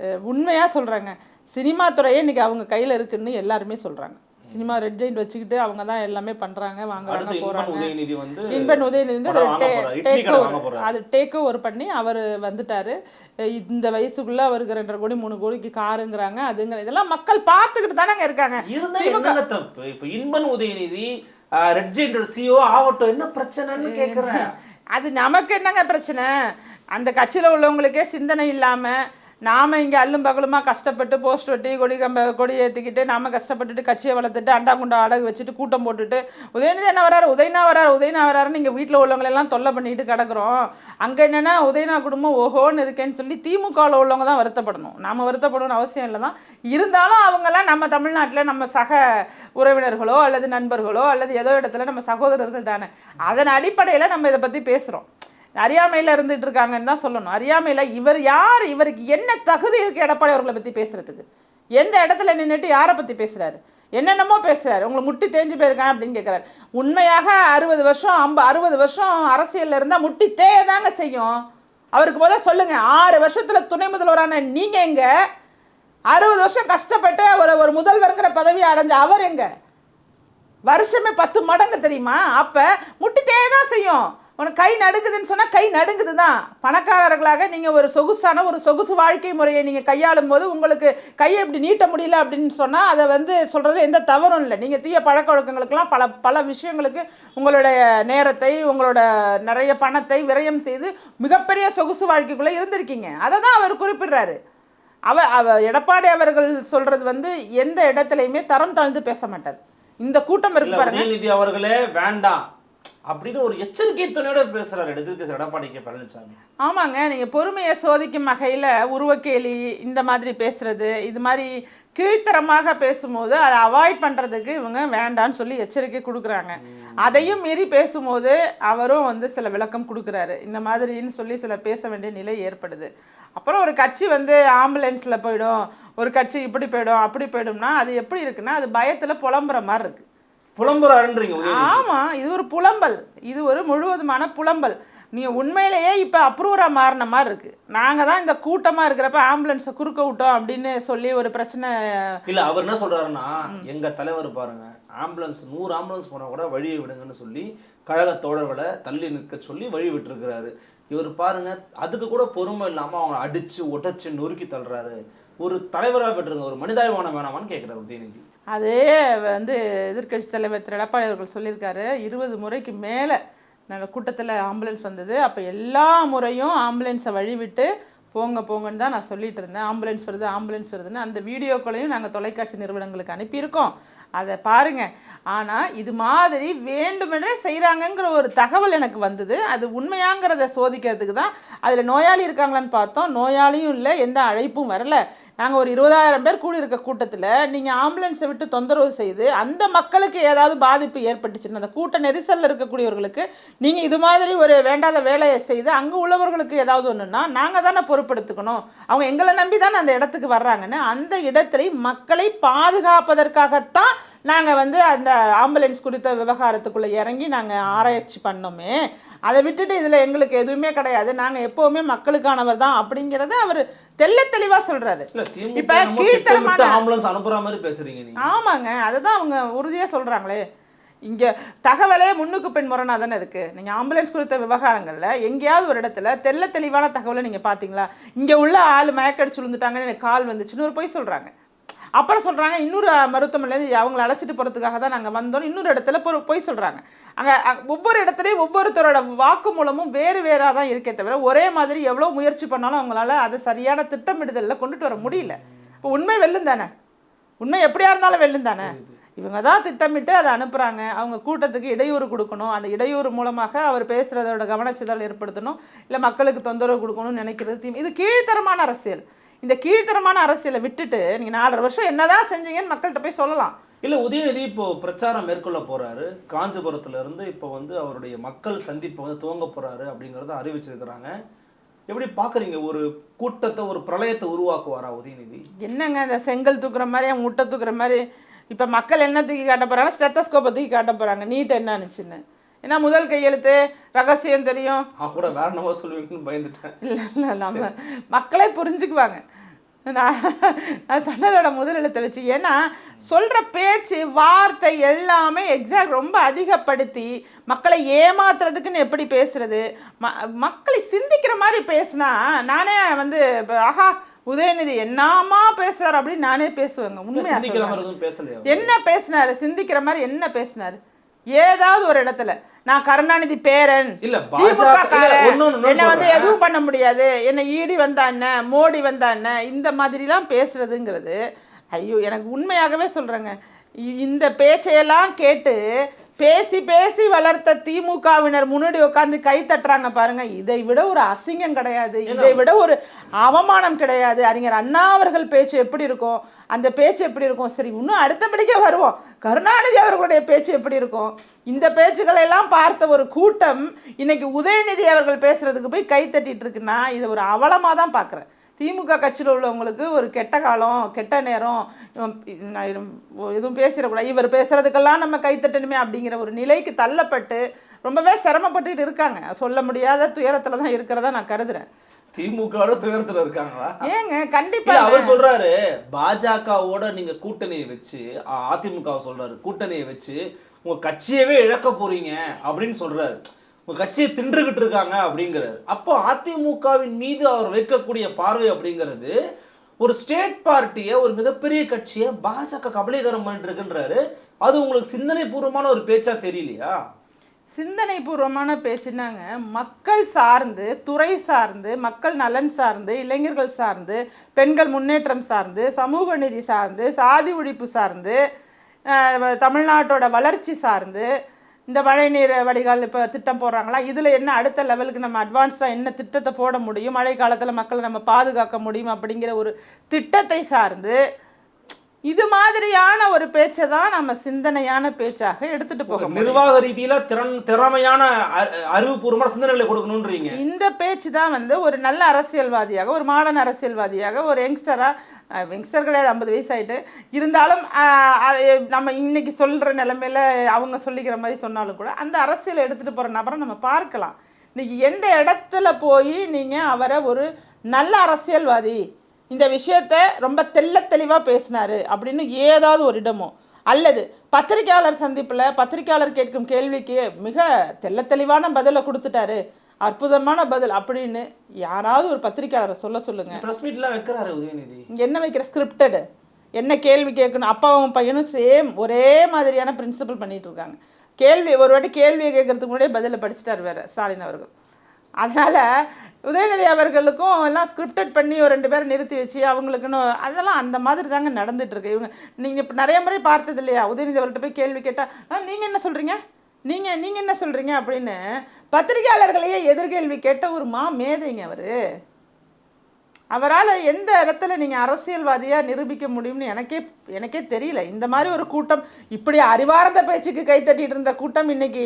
அஹ், உண்மையா சொல்றாங்க. சினிமா துறையே இன்னைக்கு அவங்க கையில இருக்குன்னு எல்லாருமே சொல்றாங்க. சினிமா ரெட் ஜெயிண்ட் வச்சுக்கிட்டு அவங்க தான் எல்லாமே பண்றாங்க வாங்குறாங்க அடுத்து இன்பன் உதயநிதி வந்து. அது டேக் ஓவர் பண்ணி அவர் வந்துட்டாரு. இந்த வயசுக்குள்ள அவருக்கு ரெண்டரை கோடி மூணு கோடிக்கு காருங்கிறாங்க. அதுங்கிற இதெல்லாம் மக்கள் பார்த்துக்கிட்டு தானங்க இருக்காங்க. தப்பு? இப்ப Inban Udhayanidhi red giant CEO ஆகட்டும். என்ன பிரச்சனைன்னு கேக்குறேன். அது நமக்கு என்னங்க பிரச்சனை? அந்த கட்சியில் உள்ளவங்களுக்கே சிந்தனை இல்லாமல் நாம் இங்கே அல்லும் பகலுமா கஷ்டப்பட்டு போஸ்ட் ஒட்டி கொடி கம்ப கொடி ஏற்றிக்கிட்டு நாம் கஷ்டப்பட்டுட்டு கட்சியை வளர்த்துட்டு அண்டா குண்டா அடகு வச்சுட்டு கூட்டம் போட்டுட்டு உதயநிதி என்ன வராரு உதயனா வராரு உதயனா வராருன்னு இங்கே வீட்டில் உள்ளவங்களெல்லாம் தொல்லை பண்ணிட்டு கிடக்குறோம். அங்கே என்னென்னா உதயனா குடும்பம் ஓஹோன்னு இருக்கேன்னு சொல்லி திமுகவில் உள்ளவங்க தான் வருத்தப்படணும். நாம் வருத்தப்படணும்னு அவசியம் இல்லை தான் இருந்தாலும் அவங்கெல்லாம் நம்ம தமிழ்நாட்டில் நம்ம சக உறவினர்களோ அல்லது நண்பர்களோ அல்லது ஏதோ இடத்துல நம்ம சகோதரர்கள் தானே. அதன் அடிப்படையில் நம்ம இதை பற்றி பேசுகிறோம் அறியாமையில் இருந்துகிட்டு இருக்காங்கன்னு தான் சொல்லணும். அறியாமையில் இவர் யார் இவருக்கு என்ன தகுதி இருக்குது எடப்பாடி அவர்களை பற்றி பேசுகிறதுக்கு எந்த இடத்துல நின்றுட்டு யாரை பற்றி பேசுகிறாரு என்னென்னமோ பேசுகிறார் உங்களை முட்டி தேஞ்சு போயிருக்கான் அப்படின்னு கேட்குறாரு உண்மையாக அறுபது வருஷம் ஐம்ப அறுபது வருஷம் அரசியலில் இருந்தால் முட்டி தேய தாங்க செய்யும். அவருக்கு முதல்ல சொல்லுங்கள் ஆறு வருஷத்தில் துணை முதல்வரான நீங்கள் எங்கே? அறுபது வருஷம் கஷ்டப்பட்டு ஒரு ஒரு முதல்வருங்கிற பதவி அடைஞ்ச அவர் எங்கே? வருஷமே பத்து மடங்கு தெரியுமா? அப்போ முட்டி தேய தான் செய்யும். உனக்கு கை நடுங்குதுன்னு சொன்னா கை நடுங்குது தான் பணக்காரர்களாக நீங்க ஒரு சொகுசான ஒரு சொகுசு வாழ்க்கை முறையை நீங்க கையாளும் போது உங்களுக்கு கையை இப்படி நீட்ட முடியல அப்படின்னு சொன்னா அதை வந்து சொல்றதுல எந்த தவறும் இல்லை. நீங்க தீய பழக்க வழக்கங்களுக்கெல்லாம் பல பல விஷயங்களுக்கு உங்களுடைய நேரத்தை உங்களோட நிறைய பணத்தை விரயம் செய்து மிகப்பெரிய சொகுசு வாழ்க்கைக்குள்ள இருந்திருக்கீங்க. அதை தான் அவர் குறிப்பிடுறாரு. அவ அவ எடப்பாடி அவர்கள் சொல்றது வந்து எந்த இடத்துலையுமே தரம் தாழ்ந்து பேச மாட்டார். இந்த கூட்டம் இருக்கு பாருங்க. அவர்களே வேண்டாம். அப்படின்னு ஒரு எச்சரிக்கை துணையோட பேசுறாரு எதிர்க்கட்சி எடப்பாடி கே பழனிசாமி. ஆமாங்க நீங்க பொறுமையை சோதிக்கும் வகையில உருவக்கேலி இந்த மாதிரி பேசுறது இது மாதிரி கீழ்த்தரமாக பேசும்போது அதை அவாய்ட் பண்ணுறதுக்கு இவங்க வேண்டான்னு சொல்லி எச்சரிக்கை கொடுக்குறாங்க. அதையும் மீறி பேசும்போது அவரும் வந்து சில விளக்கம் கொடுக்குறாரு. இந்த மாதிரின்னு சொல்லி சில பேச வேண்டிய நிலை ஏற்படுது. அப்புறம் ஒரு கட்சி வந்து ஆம்புலன்ஸில் போயிடும் ஒரு கட்சி இப்படி போயிடும் அப்படி போயிடும்னா அது எப்படி இருக்குன்னா அது பயத்தில் புலம்புற மாதிரி இருக்குது புலம்புறாருன்றீங்க உதயநிதி. ஆமா இது ஒரு புலம்பல். இது ஒரு முழுவதுமான புலம்பல். நீங்க உண்மையிலேயே இப்ப அப்ரூவரா மாறின மாதிரி இருக்கு. நாங்க தான் இந்த கூட்டமா இருக்கிறப்ப ஆம்புலன்ஸை குறுக்க விட்டோம் அப்படின்னு சொல்லி ஒரு பிரச்சனை இல்ல அவர் என்ன சொல்றாருன்னா எங்க தலைவர் பாருங்க ஆம்புலன்ஸ் நூறு ஆம்புலன்ஸ் போனா கூட வழியை விடுங்கன்னு சொல்லி கழக தோழர்களை தள்ளி நிற்க சொல்லி வழி விட்டுருக்கிறாரு. இவர் பாருங்க அதுக்கு கூட பொறுமை இல்லாம அவங்க அடிச்சு உடைச்சு நொறுக்கி தள்ளுறாரு. ஒரு தலைவரா விட்டுருங்க ஒரு மனிதாபிமானம் வேணாமான்னு கேட்கிறாரு உதயநிதி. அதே வந்து எதிர்க்கட்சி தலைவர் திரு எடப்பாடி அவர்கள் சொல்லியிருக்காரு இருபது முறைக்கு மேலே நாங்கள் கூட்டத்தில் ஆம்புலன்ஸ் வந்தது. அப்போ எல்லா முறையும் ஆம்புலன்ஸை வழிவிட்டு போங்க போங்கன்னு தான் நான் சொல்லிட்டு இருந்தேன். ஆம்புலன்ஸ் வருது ஆம்புலன்ஸ் வருதுன்னு அந்த வீடியோக்களையும் நாங்கள் தொலைக்காட்சி நிறுவனங்களுக்கு அனுப்பியிருக்கோம். அதை பாருங்கள் ஆனால் இது மாதிரி வேண்டுமென்றே செய்கிறாங்கங்கிற ஒரு தகவல் எனக்கு வந்தது. அது உண்மையாங்கிறத சோதிக்கிறதுக்கு தான் அதில் நோயாளி இருக்காங்களான்னு பார்த்தோம். நோயாளியும் இல்லை எந்த அழைப்பும் வரல. நாங்கள் ஒரு இருபதாயிரம் பேர் கூடி இருக்க கூட்டத்தில் நீங்கள் ஆம்புலன்ஸை விட்டு தொந்தரவு செய்து அந்த மக்களுக்கு ஏதாவது பாதிப்பு ஏற்பட்டுச்சுன்னு அந்த கூட்ட நெரிசலில் இருக்கக்கூடியவர்களுக்கு நீங்கள் இது மாதிரி ஒரு வேண்டாத வேலையை செய்து அங்கே உள்ளவர்களுக்கு ஏதாவது ஒன்றுன்னா நாங்கள் தானே பொறுப்பெடுத்துக்கணும். அவங்க எங்களை நம்பி தானே அந்த இடத்துக்கு வர்றாங்கன்னு அந்த இடத்துல மக்களை பாதுகாப்பதற்காகத்தான் நாங்கள் வந்து அந்த ஆம்புலன்ஸ் குறித்த விவகாரத்துக்குள்ளே இறங்கி நாங்கள் ஆராய்ச்சி பண்ணோமே. அதை விட்டுட்டு இதில் எங்களுக்கு எதுவுமே கிடையாது. நாங்கள் எப்போவுமே மக்களுக்கானவர் தான் அப்படிங்கிறத அவர் தெள்ள தெளிவாக சொல்கிறாரு இப்ப கீழ்த்தரமான- ஆம்புலன்ஸ் அனுப்புற மாதிரி பேசுறீங்க நீங்க. ஆமாங்க. அதை தான் அவங்க உறுதியாக சொல்கிறாங்களே இங்கே தகவலே முன்னுக்கு பின் முரணாக தானே இருக்குது நீங்கள் ஆம்புலன்ஸ் குறித்த விவகாரங்களில் எங்கேயாவது ஒரு இடத்துல தெள்ள தெளிவான தகவலை நீங்கள் பார்த்தீங்களா இங்கே உள்ள ஆள் மயக்கடிச்சு விழுந்துட்டாங்கன்னு எனக்கு கால் வந்துச்சுன்னு ஒரு போய் சொல்கிறாங்க அப்புறம் சொல்கிறாங்க இன்னொரு மருத்துவமனையிலேருந்து அவங்கள அழைச்சிட்டு போகிறதுக்காக தான் நாங்கள் வந்தோம். இன்னொரு இடத்துல பொ- போய் சொல்கிறாங்க அங்கே ஒவ்வொரு இடத்துலையும் ஒவ்வொருத்தரோட வாக்கு மூலமும் வேறு வேறாக தான் இருக்கே தவிர ஒரே மாதிரி எவ்வளோ முயற்சி பண்ணாலும் அவங்களால அதை சரியான திட்டமிடுதலில் கொண்டுட்டு வர முடியல. இப்போ உண்மை வெல்லும் தானே? உண்மை எப்படியா இருந்தாலும் வெல்லும் தானே? இவங்க தான் திட்டமிட்டு அதை அனுப்புகிறாங்க அவங்க கூட்டத்துக்கு இடையூறு கொடுக்கணும். அந்த இடையூறு மூலமாக அவர் பேசுகிறதோட கவனச்சிதல் ஏற்படுத்தணும். இல்லை மக்களுக்கு தொந்தரவு கொடுக்கணும்னு நினைக்கிறது தீம் இது கீழ்த்தரமான அரசியல். இந்த கீழ்த்தரமான அரசியலை விட்டுட்டு நீங்கள் நாலரை வருஷம் என்னதான் செஞ்சீங்கன்னு மக்கள்கிட்ட போய் சொல்லலாம். இல்ல உதயநிதி இப்போ பிரச்சாரம் மேற்கொள்ள போறாரு. காஞ்சிபுரத்துல இருந்து இப்போ வந்து அவருடைய மக்கள் சந்திப்பை வந்து துவங்க போறாரு அப்படிங்கறத அறிவிச்சிருக்கிறாங்க. எப்படி பாக்குறீங்க? ஒரு கூட்டத்தை ஒரு பிரளயத்தை உருவாக்குவாரா உதயநிதி? என்னங்க இந்த செங்கல் தூக்குற மாதிரி அவன் முட்டை தூக்குற மாதிரி இப்போ மக்கள் என்ன தூக்கி காட்ட போகிறாங்க ஸ்டெத்தஸ்கோப்பை தூக்கி காட்ட போகிறாங்க நீட் என்னன்னுச்சுன்னு ஏன்னா முதல் கையெழுத்து ரகசியம் தெரியும். கூட வேற என்னவோ சொல்லுவீங்கன்னு பயந்துட்டேன். இல்லை இல்லை நம்ம மக்களே புரிஞ்சுக்குவாங்க. நான் நான் சொன்னதோட முதல் எழுத்தை வச்சு ஏன்னா சொல்கிற பேச்சு வார்த்தை எல்லாமே எக்ஸாக்ட் ரொம்ப அதிகப்படுத்தி மக்களை ஏமாத்துறதுக்குன்னு எப்படி பேசுறது? ம மக்களை சிந்திக்கிற மாதிரி பேசுனா நானே வந்து ஆஹா உதயநிதி என்னமா பேசுறாரு? அப்படின்னு நானே பேசுவேங்க. உண்மையா என்ன பேசினாரு? சிந்திக்கிற மாதிரி என்ன பேசினாரு? ஏதாவது ஒரு இடத்துல. நான் கருணாநிதி பேரன். இல்ல, என்னை வந்து. எதுவும் பண்ண முடியாது. என்னை ஈடி வந்தா என்ன மோடி வந்தா என்ன இந்த மாதிரிலாம் பேசுறதுங்கிறது ஐயோ எனக்கு உண்மையாகவே சொல்றேங்க. இந்த பேச்சையெல்லாம் கேட்டு பேசி பேசி வளர்த்த திமுகவினர் முன்னாடி உட்காந்து கை தட்டுறாங்க பாருங்க. இதை விட ஒரு அசிங்கம் கிடையாது. இதை விட ஒரு அவமானம் கிடையாது. அறிஞர் அண்ணா அவர்கள் பேச்சு எப்படி இருக்கும்? அந்த பேச்சு எப்படி இருக்கும்? சரி இன்னும் அடுத்தபடிக்கே வருவோம். கருணாநிதி அவர்களுடைய பேச்சு எப்படி இருக்கும்? இந்த பேச்சுக்களை எல்லாம் பார்த்த ஒரு கூட்டம் இன்னைக்கு உதயநிதி அவர்கள் பேசுறதுக்கு போய் கை தட்டிட்டு இருக்குன்னா இதை ஒரு அவலமாக தான் பார்க்குறேன். திமுக கட்சியில் உள்ளவங்களுக்கு ஒரு கெட்ட காலம் கெட்ட நேரம் எதுவும் பேசிடக்கூடாது. இவர் பேசுறதுக்கெல்லாம் நம்ம கைத்தட்டணுமே அப்படிங்கிற ஒரு நிலைக்கு தள்ளப்பட்டு ரொம்பவே சிரமப்பட்டுட்டு இருக்காங்க. சொல்ல முடியாத துயரத்துல தான் இருக்கிறதா நான் கருதுறேன். திமுக துயரத்துல இருக்காங்களா? ஏங்க கண்டிப்பா அவர் சொல்றாரு பாஜகவோட நீங்க கூட்டணியை வச்சு அதிமுக சொல்றாரு கூட்டணியை வச்சு உங்க கட்சியவே இழக்க போறீங்க அப்படின்னு சொல்றாரு. உங்கள் கட்சியை தின்றுகிட்டு இருக்காங்க அப்படிங்கிறது. அப்போ அதிமுகவின் மீது அவர் வைக்கக்கூடிய பார்வை அப்படிங்கிறது ஒரு ஸ்டேட் பார்ட்டியை ஒரு மிகப்பெரிய கட்சியை பாஜக கபலீகரம் பண்ணிட்டு இருக்குன்றாரு அது உங்களுக்கு சிந்தனை பூர்வமான ஒரு பேச்சா தெரியலையா? சிந்தனை பூர்வமான பேச்சுனாங்க மக்கள் சார்ந்து துறை சார்ந்து மக்கள் நலன் சார்ந்து இளைஞர்கள் சார்ந்து பெண்கள் முன்னேற்றம் சார்ந்து சமூக நீதி சார்ந்து சாதி ஒழிப்பு சார்ந்து தமிழ்நாட்டோட வளர்ச்சி சார்ந்து இந்த மழைநீர் வடிகால் இப்போ திட்டம் போடுறாங்களா? இதில் என்ன அடுத்த லெவலுக்கு நம்ம அட்வான்ஸாக என்ன திட்டத்தை போட முடியும்? மழை காலத்தில் மக்களை நம்ம பாதுகாக்க முடியும் அப்படிங்கிற ஒரு திட்டத்தை சார்ந்து இது மாதிரியான ஒரு பேச்சை தான் நம்ம சிந்தனையான பேச்சாக எடுத்துட்டு போக முடியும். நிர்வாக ரீதியில திறன் திறமையான அறிவுபூர்வமான சிந்தனைகளை கொடுக்கணும்ன்றீங்க இந்த பேச்சு தான் வந்து ஒரு நல்ல அரசியல்வாதியாக ஒரு மாடர்ன் அரசியல்வாதியாக ஒரு யங்ஸ்டராக யங்ஸ்டர் கிடையாது ஐம்பது வயசு இருந்தாலும் நம்ம இன்னைக்கு சொல்கிற நிலமையில் அவங்க சொல்லிக்கிற மாதிரி சொன்னாலும் கூட அந்த அரசியல் எடுத்துகிட்டு போகிற நபரை நம்ம பார்க்கலாம். இன்றைக்கி எந்த இடத்துல போய் நீங்கள் அவரை ஒரு நல்ல அரசியல்வாதி இந்த விஷயத்த ரொம்ப தெல்ல தெளிவாக பேசினாரு அப்படின்னு ஏதாவது ஒரு இடமோ அல்லது பத்திரிக்கையாளர் சந்திப்பில் பத்திரிக்கையாளர் கேட்கும் கேள்விக்கு மிக தெல்ல தெளிவான பதிலை கொடுத்துட்டாரு அற்புதமான பதில் அப்படின்னு யாராவது ஒரு பத்திரிக்கையாளரை சொல்ல சொல்லுங்க. பிரஸ் மீட்லாம் வைக்கிறாரு உதயநிதி. என்ன வைக்கிற? ஸ்கிரிப்டடு என்ன கேள்வி கேட்கணும்? அப்பாவும் பையனும் சேம் ஒரே மாதிரியான பிரின்சிபல் பண்ணிட்டு இருக்காங்க. கேள்வி ஒரு வாட்டி கேள்வியை கேட்கறதுக்கு முன்னாடியே பதிலை படிச்சுட்டார் வேற ஸ்டாலின் அவர்கள். அதனால உதயநிதி அவர்களுக்கும் எல்லாம் ஸ்கிரிப்டட் பண்ணி ஒரு ரெண்டு பேரை நிறுத்தி வச்சு அவங்களுக்குன்னு அதெல்லாம் அந்த மாதிரி தாங்க நடந்துட்டு இருக்கு. இவங்க நீங்கள் இப்போ நிறைய முறை பார்த்தது இல்லையா? உதயநிதி அவர்கிட்ட போய் கேள்வி கேட்டால் நீங்கள் என்ன சொல்கிறீங்க நீங்கள் நீங்கள் என்ன சொல்கிறீங்க அப்படின்னு பத்திரிகையாளர்களையே எதிர்கேள்வி கேட்ட ஒரு மா மேதைங்க அவர். அவரால் எந்த இடத்துல நீங்கள் அரசியல்வாதியாக நிரூபிக்க முடியும்னு எனக்கே எனக்கே தெரியல. இந்த மாதிரி ஒரு கூட்டம் இப்படி அறிவார்ந்த பேச்சுக்கு கைத்தட்டிட்டு இருந்த கூட்டம் இன்றைக்கி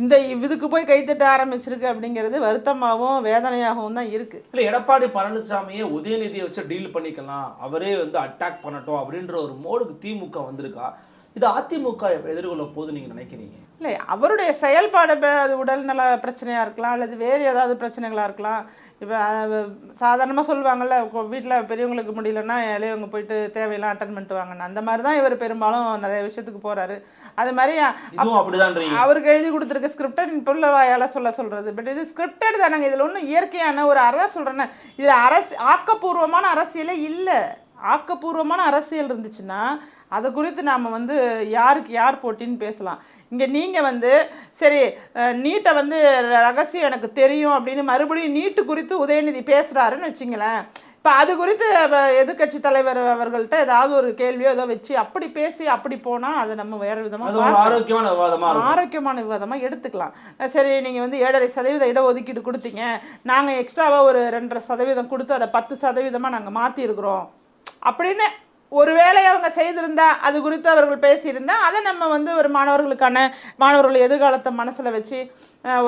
இந்த இதுக்கு போய் கைத்தட்ட ஆரம்பிச்சிருக்கு அப்படிங்கிறது வருத்தமாகவும் வேதனையாகவும் தான் இருக்குது இல்லை எடப்பாடி பழனிசாமியை உதயநிதியை வச்சு டீல் பண்ணிக்கலாம் அவரே வந்து அட்டாக் பண்ணட்டும் அப்படின்ற ஒரு மோடுக்கு திமுக வந்திருக்கா? இது அதிமுக எதிர்கொள்ள போது நீங்கள் நினைக்கிறீங்க? இல்லை அவருடைய செயல்பாடு அது உடல்நல பிரச்சனையாக இருக்கலாம் அல்லது வேறு ஏதாவது பிரச்சனைகளாக இருக்கலாம். இப்போ சாதாரணமாக சொல்லுவாங்கல்ல வீட்டில் பெரியவங்களுக்கு முடியலன்னா இளையவங்க போயிட்டு தேவையெல்லாம் அட்டன் பண்ணிட்டு வாங்கன்னு அந்த மாதிரி தான் இவர் பெரும்பாலும் நிறைய விஷயத்துக்கு போகிறாரு அது மாதிரி அவருக்கு எழுதி கொடுத்துருக்க ஸ்கிரிப்டட் வாயால சொல்ல சொல்கிறது பட் இது ஸ்கிரிப்டட் தானங்க. இதில் ஒன்றும் இயற்கையான ஒரு அதான் சொல்கிறேன்னா இதில் அரசு ஆக்கப்பூர்வமான அரசியலே இல்லை. ஆக்கப்பூர்வமான அரசியல் இருந்துச்சுன்னா அதை குறித்து நாம் வந்து யாருக்கு யார் போட்டின்னு பேசலாம். இங்கே நீங்கள் வந்து சரி நீட்டை வந்து ரகசியம் எனக்கு தெரியும் அப்படின்னு மறுபடியும் நீட்டு குறித்து உதயநிதி பேசுகிறாருன்னு வச்சுங்களேன். இப்போ அது குறித்து எதிர்கட்சி தலைவர் அவர்கள்ட்ட ஏதாவது ஒரு கேள்வியோ ஏதோ வச்சு அப்படி பேசி அப்படி போனால் அதை நம்ம வேறு விதமாக ஆரோக்கியமான விவாதமா இருக்கும். ஆரோக்கியமான விவாதமாக எடுத்துக்கலாம். சரி நீங்கள் வந்து ஏழரை சதவீத இடஒதுக்கீடு கொடுத்தீங்க. நாங்கள் எக்ஸ்ட்ராவாக ஒரு ரெண்டரை சதவீதம் கொடுத்து அதை பத்து சதவீதமாக நாங்கள் மாற்றிருக்கிறோம் அப்படின்னு ஒருவேளை அவங்க செய்திருந்தா அது குறித்து அவர்கள் பேசியிருந்தா அதை நம்ம வந்து ஒரு மாணவர்களுக்கான மாணவர்கள் எதிர்காலத்தை மனசில் வச்சு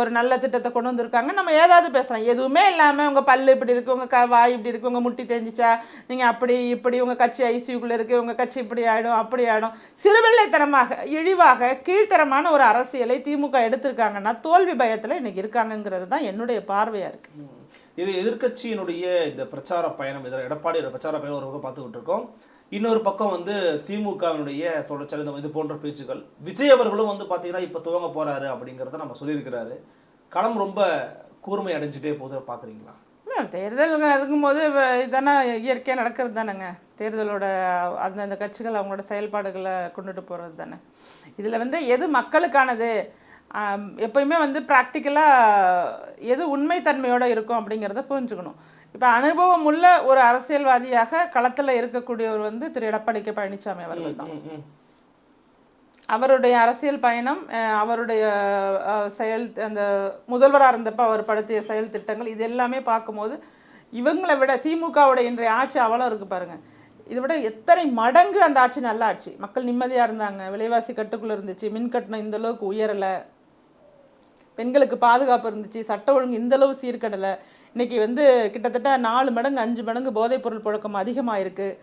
ஒரு நல்ல திட்டத்தை கொண்டு வந்திருக்காங்க. நம்ம ஏதாவது பேசலாம். எதுவுமே இல்லாமல் உங்கள் பல்லு இப்படி இருக்குது உங்கள் க வாய் இப்படி இருக்குது உங்கள் முட்டி தெரிஞ்சிச்சா நீங்கள் அப்படி இப்படி உங்கள் கட்சி ஐசியூக்குள்ளே இருக்குது உங்கள் கட்சி இப்படி ஆகிடும் அப்படி ஆகிடும் சிறுபிள்ளைத்தனமாக இழிவாக கீழ்த்தரமான ஒரு அரசியலை திமுக எடுத்திருக்காங்கன்னா தோல்வி பயத்தில் இன்றைக்கி இருக்காங்கங்கிறது தான் என்னுடைய பார்வையாக இருக்குது இது எதிர்க்கட்சியினுடைய இந்த பிரச்சார பயணம் இதில் எடப்பாடியோட பிரச்சார பயணம் ஒரு பக்கம் பார்த்துக்கிட்டு இருக்கோம். இன்னொரு பக்கம் வந்து திமுகவினுடைய தொடர்ச்சியான இந்த இது போன்ற பேச்சுக்கள். விஜய் அவர்களும் வந்து பார்த்தீங்கன்னா இப்போ துவங்க போகிறாரு அப்படிங்கிறத நம்ம சொல்லியிருக்கிறாரு. களம் ரொம்ப கூர்மை அடைஞ்சிட்டே போகுது பார்க்குறீங்களா இல்லை, தேர்தல் இருக்கும்போது இதானே இயற்கையாக நடக்கிறது தானேங்க. தேர்தலோட அந்தந்த கட்சிகள் அவங்களோட செயல்பாடுகளை கொண்டுட்டு போகிறது தானே. இதில் வந்து எது மக்களுக்கானது? எப்பயுமே வந்து ப்ராக்டிக்கலாக எது உண்மைத்தன்மையோட இருக்கும் அப்படிங்கிறத புரிஞ்சுக்கணும். இப்போ அனுபவம் உள்ள ஒரு அரசியல்வாதியாக களத்தில் இருக்கக்கூடியவர் வந்து திரு. எடப்பாடி கே. பழனிசாமி அவர்கள் தான். அவருடைய அரசியல் பயணம் அவருடைய செயல் அந்த முதல்வராக இருந்தப்ப அவர் படுத்திய செயல் திட்டங்கள் இது எல்லாமே பார்க்கும்போது இவங்களை விட திமுகவோட இன்றைய ஆட்சி அவ்வளோ இருக்கு பாருங்க. இதை விட எத்தனை மடங்கு அந்த ஆட்சி நல்ல ஆட்சி. மக்கள் நிம்மதியாக இருந்தாங்க. விலைவாசி கட்டுக்குள்ளே இருந்துச்சு. மின் கட்டணம் இந்த அளவுக்கு உயரலை. பெண்களுக்கு பாதுகாப்பு இருந்துச்சு. சட்ட ஒழுங்கு இந்த அளவு சீர்கடலை. இன்னைக்கு வந்து கிட்டத்தட்ட நாலு மடங்கு அஞ்சு மடங்கு போதைப்பொருள் புழக்கம் அதிகமாக இருக்குது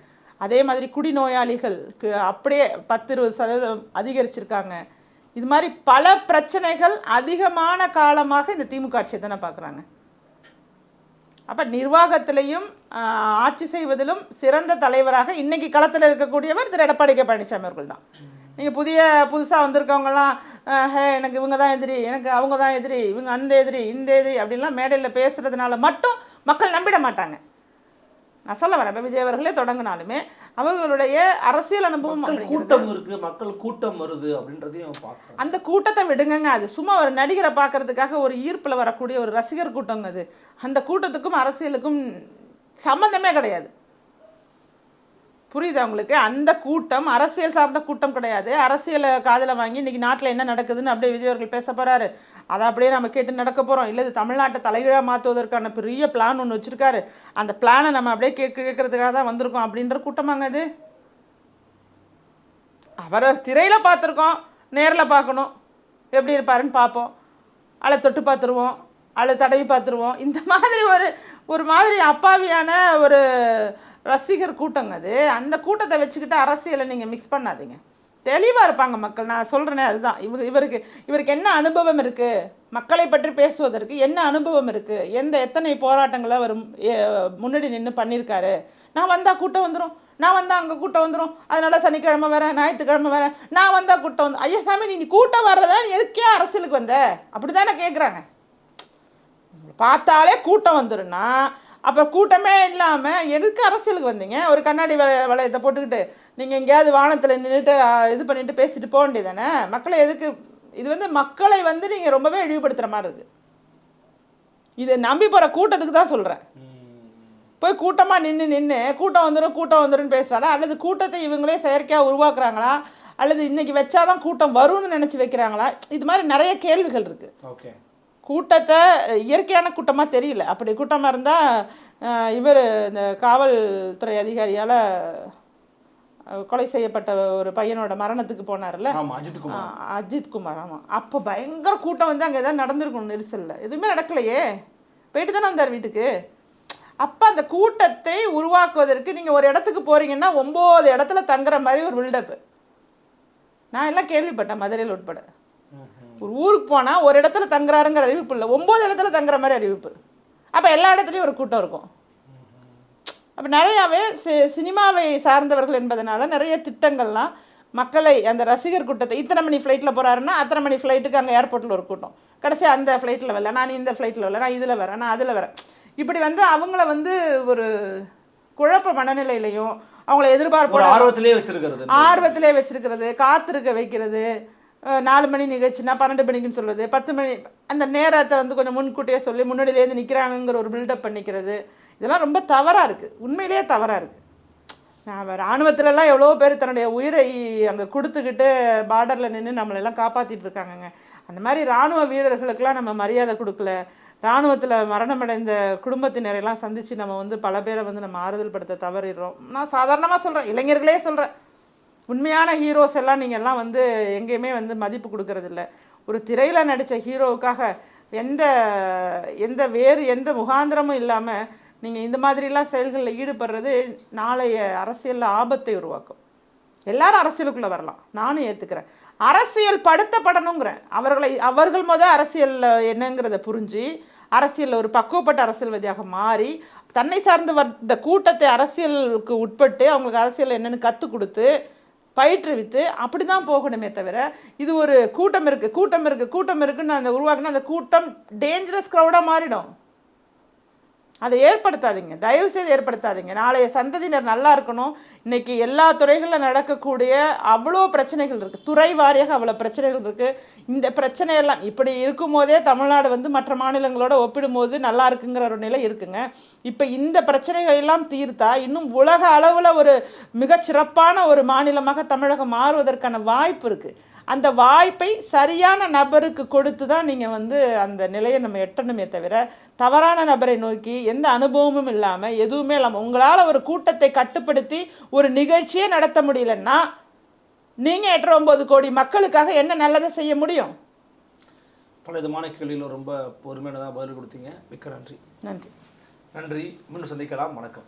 அதே மாதிரி குடிநோயாளிகளுக்கு அப்படியே பத்து இருபது சதவீதம் அதிகரிச்சிருக்காங்க. இது மாதிரி பல பிரச்சனைகள் அதிகமான காலமாக இந்த திமுக ஆட்சியை தானே பார்க்குறாங்க. அப்போ நிர்வாகத்திலையும் ஆட்சி செய்வதிலும் சிறந்த தலைவராக இன்னைக்கு களத்தில் இருக்கக்கூடியவர் திரு. எடப்பாடி கே. பழனிசாமி அவர்கள் தான். நீங்கள் புதிய புதுசாக வந்திருக்கவங்கலாம் ஹே எனக்கு இவங்க தான் எதிரி எனக்கு அவங்க தான் எதிரி இவங்க அந்த எதிரி இந்த எதிரி அப்படின்லாம் மேடையில் பேசுறதுனால மட்டும் மக்கள் நம்பிட மாட்டாங்க. நான் சொல்ல வரேன் இப்ப விஜய் அவர்களே தொடங்கினாலுமே அவர்களுடைய அரசியல் அனுபவம் கூட்டம் இருக்கு மக்கள் கூட்டம் வருது அப்படின்றதையும் அந்த கூட்டத்தை விடுங்கங்க அது சும்மா ஒரு நடிகரை பார்க்கறதுக்காக ஒரு ஈர்ப்பில் வரக்கூடிய ஒரு ரசிகர் கூட்டங்க அது. அந்த கூட்டத்துக்கும் அரசியலுக்கும் சம்மந்தமே கிடையாது. புரியுதா உங்களுக்கு? அந்த கூட்டம் அரசியல் சார்ந்த கூட்டம் கிடையாது. அரசியலை காதில் வாங்கி இன்றைக்கி நாட்டில் என்ன நடக்குதுன்னு அப்படியே விஜய் அவர்கள் பேச போறாரு. அதை அப்படியே நம்ம கேட்டு நடக்க போகிறோம் இல்லை இது தமிழ்நாட்டை தலைகீழாக மாற்றுவதற்கான பெரிய பிளான் ஒன்று வச்சுருக்காரு. அந்த பிளானை நம்ம அப்படியே கேட்க கேட்கறதுக்காக தான் வந்திருக்கோம் அப்படின்ற கூட்டமாங்க அது. அவரை திரையில் பார்த்துருக்கோம். நேரில் பார்க்கணும். எப்படி இருப்பாருன்னு பார்ப்போம். அலை தொட்டு பார்த்துருவோம். அலை தடவி பார்த்துருவோம். இந்த மாதிரி ஒரு ஒரு மாதிரி அப்பாவியான ஒரு ரசிகர் கூட்டங்க அது. அந்த கூட்டத்தை வச்சுக்கிட்டு அரசியலை நீங்கள் மிக்ஸ் பண்ணாதீங்க. தெளிவாக இருப்பாங்க மக்கள். நான் சொல்கிறேனே அதுதான். இவர் இவருக்கு இவருக்கு என்ன அனுபவம் இருக்குது மக்களை பற்றி பேசுவதற்கு என்ன அனுபவம் இருக்குது எந்த எத்தனை போராட்டங்களை அவர் முன்னாடி நின்று பண்ணியிருக்காரு? நான் வந்தால் கூட்டம் வந்துடும் நான் வந்தால் அங்கே கூட்டம் வந்துடும் அதனால் சனிக்கிழமை வரேன் ஞாயிற்றுக்கிழமை வரேன். நான் வந்தால் கூட்டம் வந்து ஐயா சாமி நீ நீ கூட்டம் வர்றதா? நீ எதுக்கே அரசியலுக்கு வந்த? அப்படி தானே கேட்குறாங்க பார்த்தாலே கூட்டம் வந்துடும்னா அப்போ கூட்டமே இல்லாமல் எதுக்கு அரசியலுக்கு வந்தீங்க? ஒரு கண்ணாடி வள வளையத்தை போட்டுக்கிட்டு நீங்கள் எங்கேயாவது வானத்தில் நின்றுட்டு இது பண்ணிட்டு பேசிட்டு போக வேண்டியதானே மக்களை எதுக்கு இது வந்து மக்களை வந்து நீங்கள் ரொம்பவே இழிவுபடுத்துகிற மாதிரி இருக்குது இதை நம்பி போகிற கூட்டத்துக்கு தான் சொல்கிறேன் போய் கூட்டமாக நின்று நின்று கூட்டம் வந்துடும் கூட்டம் வந்துடும் பேசுகிறாரா அல்லது கூட்டத்தை இவங்களே செயற்கையாக உருவாக்குறாங்களா? அல்லது இன்னைக்கு வச்சாதான் கூட்டம் வரும்னு நினச்சி வைக்கிறாங்களா? இது மாதிரி நிறைய கேள்விகள் இருக்குது ஓகே. கூட்டத்தை இயற்கையான கூட்டமாக தெரியல. அப்படி கூட்டமாக இருந்தால் இவர் இந்த காவல்துறை அதிகாரியால் கொலை செய்யப்பட்ட ஒரு பையனோட மரணத்துக்கு போனார்ல. அஜித் குமார். ஆமாம் அப்போ பயங்கர கூட்டம் வந்து அங்கே எதாவது நடந்திருக்கணும் நெரிசலில். எதுவுமே நடக்கலையே. போயிட்டு தானே வந்தார் வீட்டுக்கு. அப்போ அந்த கூட்டத்தை உருவாக்குவதற்கு நீங்கள் ஒரு இடத்துக்கு போகிறீங்கன்னா ஒம்பது இடத்துல தங்குற மாதிரி ஒரு பில்டப்பு நான் எல்லாம் கேள்விப்பட்டேன் மதுரையில் உட்பட. ஒரு ஊருக்கு போனால் ஒரு இடத்துல தங்குறாருங்கிற அறிவிப்பு இல்லை. ஒம்பது இடத்துல தங்குற மாதிரி அறிவிப்பு. அப்போ எல்லா இடத்துலையும் ஒரு கூட்டம் இருக்கும். அப்போ நிறையாவே சி சினிமாவை சார்ந்தவர்கள் என்பதனால நிறைய திட்டங்கள்லாம் மக்களை அந்த ரசிகர் கூட்டத்தை இத்தனை மணி ஃப்ளைட்டில் போகிறாருன்னா அத்தனை மணி ஃப்ளைட்டுக்கு அங்கே ஏர்போர்ட்டில் ஒரு கூட்டம். கடைசி அந்த ஃப்ளைட்டில் வரல நான் இந்த ஃப்ளைட்டில் வரல நான் இதில் வரேன் நான் அதில் வரேன். இப்படி வந்து அவங்கள வந்து ஒரு குழப்ப மனநிலையிலையும் அவங்கள ஒரு எதிர்பார்ப்போட ஆர்வத்திலே வச்சிருக்கிறது. ஆர்வத்திலே வச்சிருக்கிறது காத்திருக்க வைக்கிறது. நாலு மணி நிகழ்ச்சினா பன்னெண்டு மணிக்குன்னு சொல்கிறது பத்து மணி அந்த நேரத்தை வந்து கொஞ்சம் முன்கூட்டியே சொல்லி முன்னாடியிலேருந்து நிற்கிறாங்கங்கிற ஒரு பில்டப் பண்ணிக்கிறது. இதெல்லாம் ரொம்ப தவறாக இருக்குது உண்மையிலேயே தவறாக இருக்குது நான் இராணுவத்திலலாம் எவ்வளோ பேர் தன்னுடைய உயிரை அங்கே கொடுத்துக்கிட்டு பார்டரில் நின்று நம்மளெல்லாம் காப்பாற்றிட்டு இருக்காங்கங்க. அந்த மாதிரி இராணுவ வீரர்களுக்கெல்லாம் நம்ம மரியாதை கொடுக்கல. இராணுவத்தில் மரணமடைந்த குடும்பத்தினரையெல்லாம் சந்தித்து நம்ம வந்து பல பேரை வந்து நம்ம ஆறுதல் படுத்த தவறிடுறோம். நான் சாதாரணமாக சொல்கிறேன் இளைஞர்களே சொல்கிறேன் உண்மையான ஹீரோஸ் எல்லாம் நீங்கள்லாம் வந்து எங்கேயுமே வந்து மதிப்பு கொடுக்கறதில்ல. ஒரு திரையில் நடித்த ஹீரோவுக்காக எந்த எந்த வேறு எந்த முகாந்திரமும் இல்லாமல் நீங்கள் இந்த மாதிரிலாம் செயல்களில் ஈடுபடுறது நாளைய அரசியலில் ஆபத்தை உருவாக்கும். எல்லாரும் அரசியலுக்குள்ளே வரலாம். நானும் ஏற்றுக்கிறேன் அரசியல் படுத்தப்படணுங்கிறேன் அவர்களை அவர்கள் முத அரசியலில் என்னங்கிறத புரிஞ்சு அரசியலில் ஒரு பக்குவப்பட்ட அரசியல்வாதியாக மாறி தன்னை சார்ந்து வந்த கூட்டத்தை அரசியலுக்கு உட்பட்டு அவங்களுக்கு அரசியல் என்னென்னு கற்றுக் கொடுத்து பயிற்றுவித்து அப்படி தான் போகணுமே தவிர இது ஒரு கூட்டம் இருக்குது கூட்டம் இருக்குது கூட்டம் இருக்குன்னு அந்த உருவாக்குனா அந்த கூட்டம் டேஞ்சரஸ் க்ரௌடாக மாறிடும். அதை ஏற்படுத்தாதீங்க. தயவு செய்து ஏற்படுத்தாதீங்க. நாளைய சந்ததியினர் நல்லா இருக்கணும். இன்னைக்கு எல்லா துறைகளில் நடக்கக்கூடிய அவ்வளோ பிரச்சனைகள் இருக்குது துறை வாரியாக அவ்வளோ பிரச்சனைகள் இருக்குது இந்த பிரச்சனையெல்லாம் இப்படி இருக்கும்போதே தமிழ்நாடு வந்து மற்ற மாநிலங்களோட ஒப்பிடும்போது நல்லா இருக்குங்கிற ஒரு நிலை இருக்குங்க. இப்போ இந்த பிரச்சனைகள் எல்லாம் தீர்த்தா இன்னும் உலக அளவில் ஒரு மிகச்சிறப்பான ஒரு மாநிலமாக தமிழகம் மாறுவதற்கான வாய்ப்பு இருக்குது அந்த வாய்ப்பை சரியான நபருக்கு கொடுத்து தான் நீங்கள் வந்து அந்த நிலையை நம்ம எட்டணுமே தவிர தவறான நபரை நோக்கி எந்த அனுபவமும் இல்லாமல் எதுவுமே இல்லாமல் உங்களால் ஒரு கூட்டத்தை கட்டுப்படுத்தி ஒரு நிகழ்ச்சியே நடத்த முடியலன்னா நீங்கள் எட்டு ஒம்பது கோடி மக்களுக்காக என்ன நல்லதை செய்ய முடியும்? பல விதமான கேள்விகளும் ரொம்ப பொறுமையானதாக பதில் கொடுத்தீங்க. மிக்க நன்றி. நன்றி. நன்றி. மீண்டும் சந்திக்கலாம். வணக்கம்.